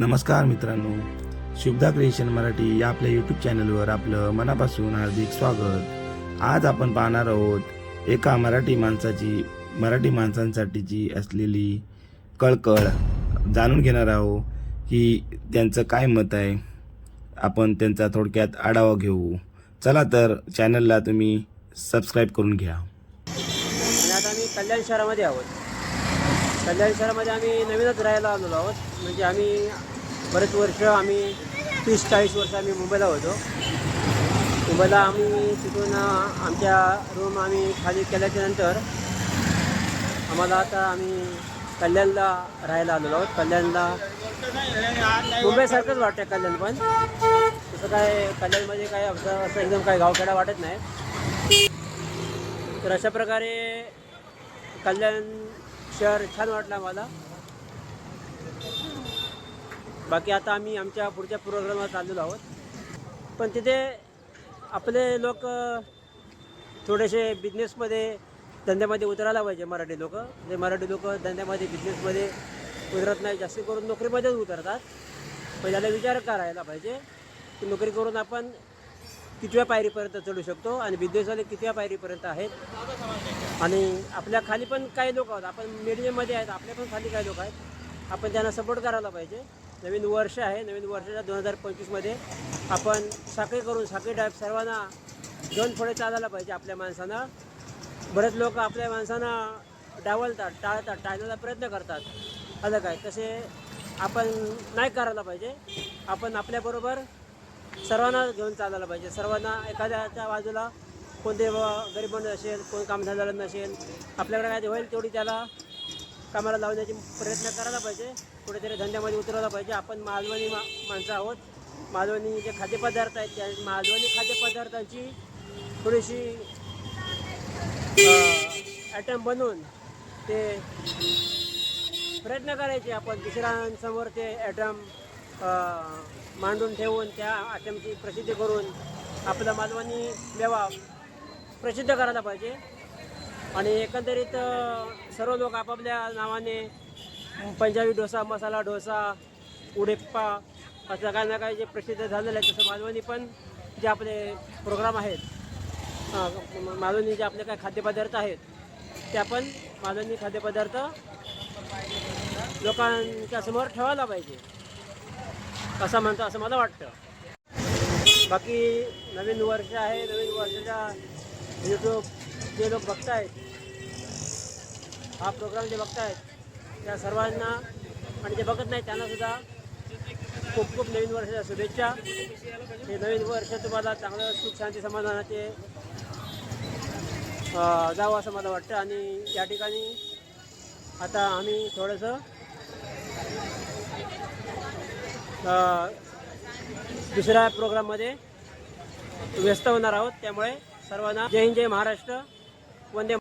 नमस्कार मित्रांनो. शुभदा क्रिएशन मराठी या आपल्या यूट्यूब चॅनलवर आपलं मनापासून हार्दिक स्वागत. आज आपण पाहणार आहोत एका मराठी माणसाची मराठी माणसांसाठीची असलेली कळकळ. जाणून घेणार आहोत की त्यांचं काय मत आहे. आपण त्यांचा थोडक्यात आढावा घेऊ. चला तर चॅनलला तुम्ही सबस्क्राईब करून घ्या. आता मी कल्याण शहरामध्ये आहोत. कल्याण शहरामध्ये आम्ही नवीनच राहायला आलेलो आहोत. म्हणजे आम्ही बरेच वर्ष आम्ही तीस चाळीस वर्ष आम्ही मुंबईला होतो. मुंबईला आम्ही तिथून आमच्या रूम आम्ही खाली केल्याच्यानंतर आम्हाला आता आम्ही कल्याणला राहायला आलेलो आहोत. कल्याणला मुंबईसारखंच वाटतं कल्याण पण. तसं काय कल्याणमध्ये काय असं असं एकदम काय गावखेडा वाटत नाही. तर अशा प्रकारे कल्याण शहर छान वाटलं आम्हाला. बाकी आता आम्ही आमच्या पुढच्या प्रोग्रामात चाललेलो आहोत. पण तिथे आपले लोक थोडेसे बिझनेसमध्ये धंद्यामध्ये उतरायला पाहिजे मराठी लोक. जे मराठी लोक धंद्यामध्ये बिझनेसमध्ये उतरत नाही. जास्त करून नोकरीमध्येच उतरतात. पहिल्याला विचार करायला पाहिजे की नोकरी करून आपण कितव्या पायरीपर्यंत चढू शकतो आणि बिझनेसवाले कितव्या पायरीपर्यंत आहेत? आणि आपल्या खाली पण काही लोक आहोत. आपण मीडियममध्ये आहेत. आपल्या पण खाली काही लोक आहेत. आपण त्यांना सपोर्ट करायला पाहिजे. नवीन वर्ष आहे. नवीन वर्षाच्या दोन हजार पंचवीसमध्ये आपण साखळी करून साखळी टाईप सर्वांना घेऊन पुढे चालायला पाहिजे आपल्या माणसांना. बरेच लोक आपल्या माणसांना डावलतात टाळतात टाळण्याचा प्रयत्न करतात. आलं काय? तसे आपण नाही करायला पाहिजे. आपण आपल्याबरोबर सर्वांना घेऊन चालायला पाहिजे. सर्वांना एखाद्याच्या बाजूला कोणते गरीब माणूस असेल कोण काम झालेलं नसेल आपल्याकडे काय होईल तेवढी त्याला कामाला लावण्याची प्रयत्न करायला पाहिजे. कुठेतरी धंद्यामध्ये उतरवला पाहिजे. आपण मालवणी मा माणसं आहोत. मालवणी जे खाद्यपदार्थ आहेत त्या मालवणी खाद्यपदार्थांची थोडीशी ॲटम बनवून ते प्रयत्न करायचे. आपण दुसऱ्यांसमोर ते ॲटम मांडून ठेवून त्या आश्रमची प्रसिद्धी करून आपला मालवणी व्यवा प्रसिद्ध करायला पाहिजे. आणि एकंदरीत सर्व लोक आपापल्या नावाने पंजाबी डोसा मसाला डोसा उडेप्पा असं काही ना काही जे प्रसिद्ध झालेलं आहे तसं मालवणी पण जे आपले प्रोग्राम आहेत मालवणी जे आपले काय खाद्यपदार्थ आहेत ते आपण मालवणी खाद्यपदार्थ लोकांच्या समोर ठेवायला पाहिजे. असं म्हणतो असं मला वाटतं. बाकी नवीन वर्ष आहे नवीन वर्षाच्या जे जो जे लोक बघतायत हा प्रोग्राम जे बघतायत त्या सर्वांना आणि जे बघत नाही त्यांना सुद्धा खूप खूप नवीन वर्षाच्या शुभेच्छा. हे नवीन वर्ष तुम्हाला चांगलं सुख शांती समाधानाचे जावं असं मला वाटतं. आणि या ठिकाणी आता आम्ही थोडंसं दुसऱ्या प्रोग्राममध्ये व्यस्त होणार आहोत. त्यामुळे सर्वांना जय हिंद जय महाराष्ट्र. वंदे